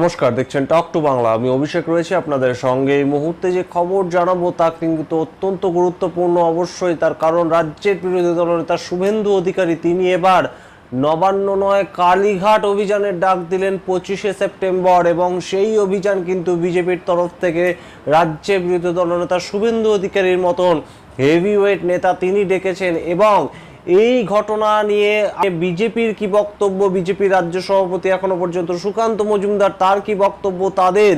নমস্কার, দেখছেন talk to Bangla আমি অভিষেক রয়েছে আপনাদের সঙ্গে। এই মুহূর্তে যে খবর জানাব তা কিন্তু অত্যন্ত গুরুত্বপূর্ণ। অবশ্যই তার কারণ রাজ্যের বিরোধী দলনেতা শুভেন্দু অধিকারী। তিনি এবার নবান্ন নয় কালীঘাট অভিযানের ডাক দিলেন পঁচিশে সেপ্টেম্বর এবং সেই অভিযান কিন্তু বিজেপির তরফ থেকে রাজ্যের বিরোধী দলনেতা শুভেন্দু অধিকারীর মতন হেভিওয়েট নেতা তিনি ডেকেছেন এবং এই ঘটনা নিয়ে বিজেপির কি বক্তব্য? বিজেপি রাজ্য সভাপতি এখনও পর্যন্ত সুকান্ত মজুমদার, তার কি বক্তব্য? তাদের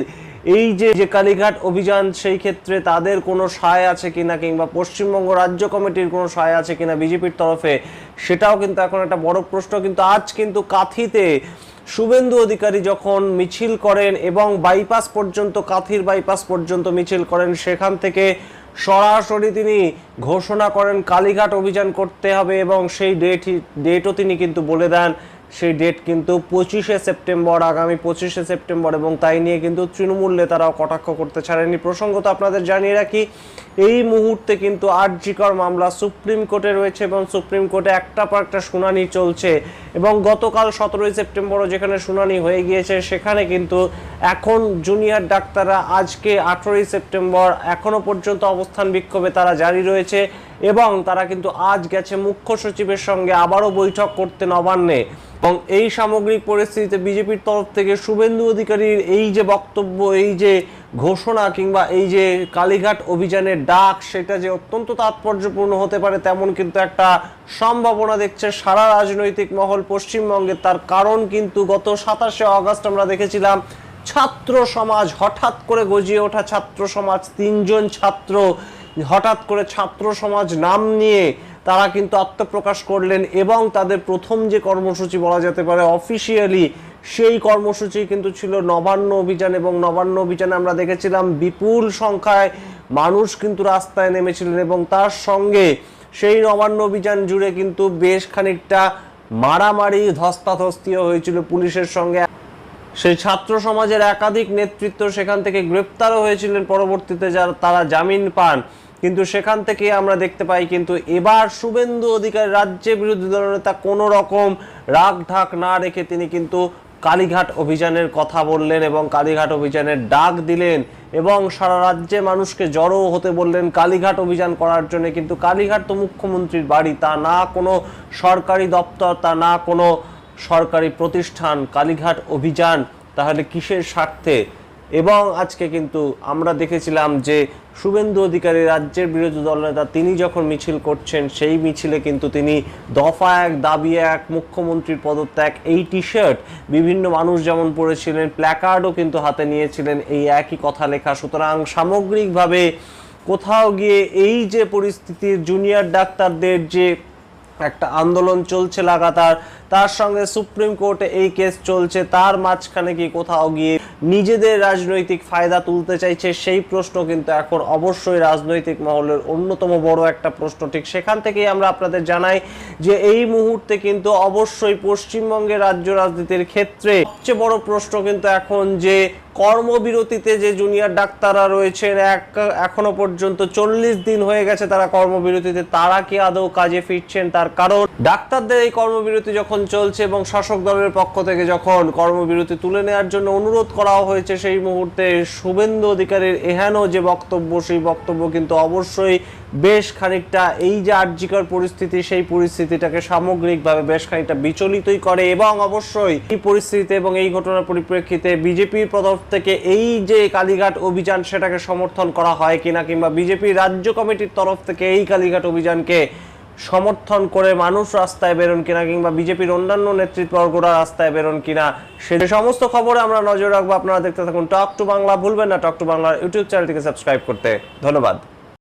এই যে যে কালীঘাট অভিযান, সেই ক্ষেত্রে তাদের কোনো সায় আছে কিনা কিংবা পশ্চিমবঙ্গ রাজ্য কমিটির কোনো সায় আছে কিনা বিজেপির তরফে, সেটাও কিন্তু এখন একটা বড় প্রশ্ন। কিন্তু আজ কিন্তু কাথিতে শুভেন্দু অধিকারী যখন মিছিল করেন এবং বাইপাস পর্যন্ত, কাথির বাইপাস পর্যন্ত মিছিল করেন, সেখান থেকে সরাসরি তিনি ঘোষণা করেন, কালীঘাট অভিযান করতে হবে এবং সেই ডেট ডেটও তিনি কিন্তু বলে দেন। সেই ডেট কিন্তু পঁচিশে সেপ্টেম্বর, আগামী পঁচিশে সেপ্টেম্বর এবং তাই নিয়ে কিন্তু তৃণমূল নেতারাও কটাক্ষ করতে ছাড়েনি প্রসঙ্গত আপনাদের জানিয়ে রাখি, এই মুহূর্তে কিন্তু আরজিকর মামলা সুপ্রিম কোর্টে রয়েছে এবং সুপ্রিম কোর্টে একটা পর একটা শুনানি চলছে এবং গতকাল সতেরোই সেপ্টেম্বরও যেখানে শুনানি হয়ে গিয়েছে সেখানে কিন্তু এখন জুনিয়র ডাক্তাররা আজকে আঠেরোই সেপ্টেম্বর এখনও পর্যন্ত অবস্থান বিক্ষোভে তারা জারি রয়েছে। এবং তারা কিন্তু আজ গেছে মুখ্য সচিবের সঙ্গে আবারও বৈঠক করতে নবান্নে। এবং এই সামগ্রিক পরিস্থিতিতে বিজেপির তরফ থেকে শুভেন্দু অধিকারীর এই যে বক্তব্য, এই যে ঘোষণা কিংবা এই যে কালীঘাট অভিযানের ডাক, সেটা যে অত্যন্ত তাৎপর্যপূর্ণ হতে পারে তেমন কিন্তু একটা সম্ভাবনা দেখছে সারা রাজনৈতিক মহল পশ্চিমবঙ্গে। তার কারণ কিন্তু গত সাতাশে আগস্ট আমরা দেখেছিলাম, ছাত্র সমাজ হঠাৎ করে গজিয়ে ওঠা ছাত্র সমাজ, তিনজন ছাত্র হঠাৎ করে ছাত্র সমাজ নাম নিয়ে তারা কিন্তু আত্মপ্রকাশ করলেন এবং তাদের প্রথম যে কর্মসূচি বলা যেতে পারে অফিসিয়ালি সেই কর্মসূচি কিন্তু ছিল নবান্ন অভিযান এবং নবান্ন অভিযানে আমরা দেখেছিলাম বিপুল সংখ্যায় মানুষ কিন্তু রাস্তায় নেমেছিলেন এবং তার সঙ্গে সেই নবান্ন অভিযান জুড়ে কিন্তু বেশ খানিকটা মারামারি, ধস্তাধস্তিও হয়েছিল পুলিশের সঙ্গে। সেই ছাত্র সমাজের একাধিক নেতৃত্ব সেখান থেকে গ্রেপ্তারও হয়েছিলেন। পরবর্তীতে যারা তারা জামিন পান। কিন্তু সেখান থেকে আমরা দেখতে পাই কিন্তু এবার শুভেন্দু অধিকারী রাজ্যে বিরোধী দলনেতা কোনো রকম রাগ ঢাক না রেখে তিনি কিন্তু কালীঘাট অভিযানের কথা বললেন এবং কালীঘাট অভিযানের ডাক দিলেন এবং সারা রাজ্যে মানুষকে জড়ো হতে বললেন। কালীঘাট অভিযান করার জন্য কিন্তু কালীঘাট তো মুখ্যমন্ত্রীর বাড়ি। তা না কোনো সরকারি দপ্তর, তা না কোনো সরকারি প্রতিষ্ঠান কালীঘাট অভিযান তাহলে কিসের স্বার্থে? এবং আজকে কিন্তু আমরা দেখেছিলাম যে শুভেন্দু অধিকারী রাজ্যের বিরোধী দলনেতা তিনি যখন মিছিল করছেন, সেই মিছিলে কিন্তু তিনি দফা এক, দাবি এক, মুখ্যমন্ত্রীর পদত্যাগ, এই টি শার্ট বিভিন্ন মানুষ যেমন পড়েছিলেন প্ল্যাকার্ডও কিন্তু হাতে নিয়েছিলেন এই একই কথা লেখা। সুতরাং সামগ্রিকভাবে কোথাও গিয়ে এই যে পরিস্থিতির জুনিয়র ডাক্তারদের যে একটা আন্দোলন চলছে লাগাতার তার সঙ্গে সুপ্রিম কোর্টে এই কেস চলছে। তার মাঝখানে কি কোথাও গিয়ে নিজেদের রাজনৈতিক ফায়দা তুলতে চাইছে, সেই প্রশ্ন কিন্তু এখন অবশ্যই রাজনৈতিক মহলের অন্যতম বড় একটা প্রশ্ন। ঠিক সেখান থেকেই আমরা আপনাদের জানাই যে এই মুহূর্তে কিন্তু অবশ্যই পশ্চিমবঙ্গের রাজ্য রাজনীতির ক্ষেত্রে সবচেয়ে বড় প্রশ্ন কিন্তু এখন যে কর্মবিরতিতে যে জুনিয়র ডাক্তাররা রয়েছেন, এক এখনও পর্যন্ত চল্লিশ দিন হয়ে গেছে তারা কর্মবিরতিতে। তারা কি আদৌ কাজে ফিরছেন তার কারণ? ডাক্তারদের এই কর্মবিরতি যখন চলছে এবং শাসক দলের পক্ষ থেকে যখন কর্মবিরতি তুলে নেওয়ার জন্য অনুরোধ করা হয়েছে, সেই মুহূর্তে শুভেন্দু অধিকারীর এহেন যে বক্তব্য, সেই বক্তব্য কিন্তু অবশ্যই বেশ খানিকটা এই যে আর্যিকর পরিস্থিতি, সেই পরিস্থিতিটাকে সামগ্রিকভাবে বেশ খানিকটা বিচলিতই করে এবং অবশ্যই এই পরিস্থিতিতে এবং এই ঘটনার পরিপ্রেক্ষিতে বিজেপির তরফ থেকে এই যে কালীঘাট অভিযান, সেটাকে সমর্থন করা হয় কিনা কিংবা বিজেপি রাজ্য কমিটির তরফ থেকে এই কালীঘাট অভিযানকে সমর্থন করে মানুষ রাস্তায় বেরোন কিনা কিংবা বিজেপির অন্যান্য নেতৃত্ববর্গরা রাস্তায় বেরোন কিনা, সে সমস্ত খবরে আমরা নজর রাখব, আপনারা দেখতে থাকুন টক টু বাংলা। ভুলবেন না টক টু বাংলার ইউটিউব চ্যানেলটিকে সাবস্ক্রাইব করতে। ধন্যবাদ।